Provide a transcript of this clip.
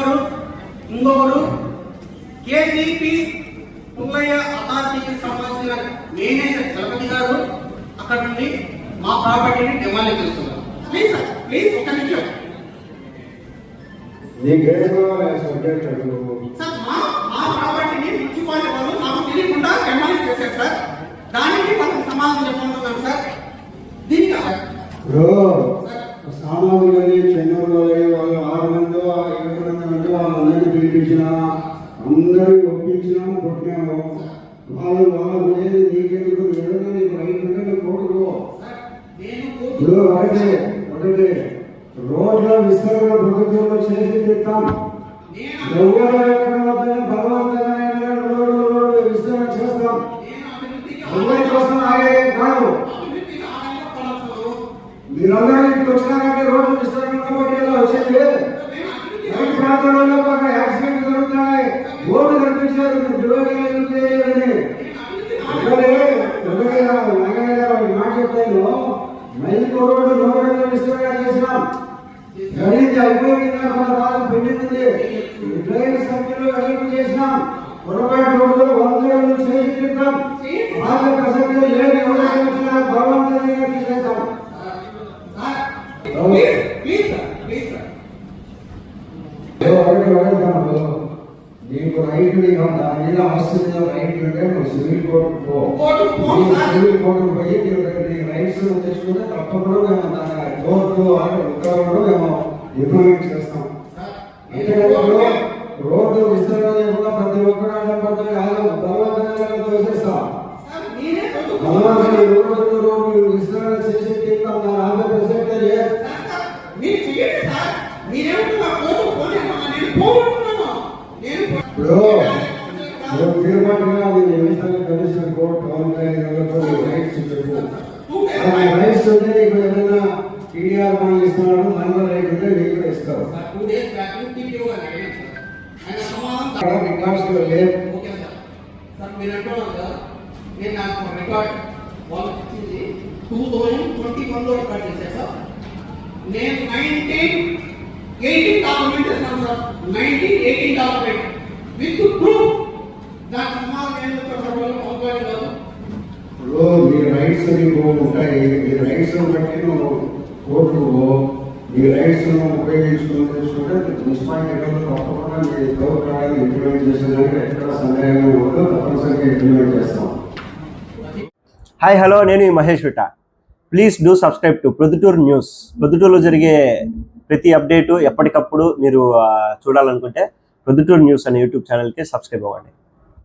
ఇంకొకరు ఇంకొకరు? కేసీపీ పుల్లయ్య అథారిటీకి సంబంధించిన మేనేజర్ చలపతి గారు అక్కడ నుండి మా ప్రాపర్టీని డిమాండ్ చేస్తున్నారు. ప్లీజ్ సార్ ప్లీజ్ ఒక నిమిషం. సార్ మా ప్రాపర్టీని వాళ్ళు నాకు తెలియకుండా డిమాండ్ చేశారు సార్ దానికి మనం సమాధానం చెప్పమంటున్నాం సార్ దీనికి సార్ సామాన్యులు అందరూ ఒప్పించినాము కొట్టినాము వాళ్ళు వాళ్ళు లేదు నీకెందుకు ఏదైనా నీకు రైట్ ఉంటే నువ్వు కోరుకో సార్ నేను ఇప్పుడు ఒకటి. ఒకటి రోడ్ల విస్తరణ ప్రభుత్వంలో చేసి తెస్తాం నేను ఎవరు ఎక్కడ వద్దనే విస్తరణ చేస్తాం. మైలు రోడ్డు రోడ్డు విస్తరణ చేసినాం గణిత అయిపోయిందా కొంత కాలం పెండింది డ్రైవ్ సర్కిల్ వెడల్పు చేసినాం వంద రోజులు చేసి తింటాం వాళ్ళ ప్రసక్తి లేదు ఎవరైనా వచ్చినా భగవంతుని చేస్తాం సార్ ప్లీజ్ ప్లీజ్ ప్లీజ్ నీకు రైట్ నీకు దాని మీద ఆస్తి మీద రైట్ ఉంటే నువ్వు సివిల్ కోర్టు పో. సివిల్ కోర్టు పోయి నీకు రైట్స్ తెచ్చుకుంటే తప్పకుండా మేము దాని కోర్టు ఆర్డర్ ఉత్తర్వులు మేము ఇంప్లిమెంట్ చేస్తాం ఇప్పుడు రోడ్డు విస్తరణ చేయకుండా ప్రతి ఒక్కరు అడ్డం పడుతుంది ఆయన బలవంతంగా తోసేస్తాం సార్ నేనే కోర్టు బలవంతంగా రోడ్డు రోడ్డు విస్తరణ చేసి తీర్థం దాని ఆంధ్ర ప్రసక్తే లేదు సార్, సార్, మీరు చెయ్యండి సార్ మీరేమంటున్నా కోర్టు పోలేమన్నా నేను పోగొట్టుకున్నాను నేను పో- ఇప్పుడు నువ్వు తీర్మానంగా అది ఎన్నిసార్లు కమిషన్ కోర్టు పవన్ కళ్యాణ్ నీకు రైట్స్ చెప్పు రైట్స్ ఉంటే నీకు ఏదైనా టీడీఆర్ పనులు ఇస్తున్నాడు మన రైట్ ఉంటే నీకు కూడా ఇస్తారు. గారు రికార్డ్స్ లేదు. మీరు అంటున్నారు కదా నేను నాకు రికార్డ్ వాళ్ళకి ఇచ్చింది. టూ థౌజండ్ ట్వంటీ వన్లో రికార్డ్ చేశాను సార్. నేను నైన్టీన్ ఎయిటీన్ డాక్యుమెంట్ చేస్తాను sir. Nineteen eighteen document with proof దాని సమాధానం ఏం చెప్తారు పంపాలి కాదు. ఇప్పుడు మీ రైట్స్ ఉంటాయి. మీ రైట్స్ బట్టి నువ్వు. మీ రైట్స్ ఉపయోగించుకుని తెలుసుకుంటే మున్సిపాలిటీ తప్పకుండా మీ గవర్నమెంట్ ఇంప్లిమెంట్ చేసేదానికి ఎక్కడ సందేహం ఉండదు. తప్పనిసరిగా ఇంప్లిమెంట్ చేస్తాం. హాయ్ హలో నేను ఈ Mahesh విట. Please do subscribe to Proddatur news ప్రొద్దుటూరులో జరిగే ప్రతి అప్డేటు ఎప్పటికప్పుడు మీరు చూడాలనుకుంటే ప్రొద్దుటూరు న్యూస్ అనే యూట్యూబ్ ఛానల్కి సబ్స్క్రైబ్ అవ్వండి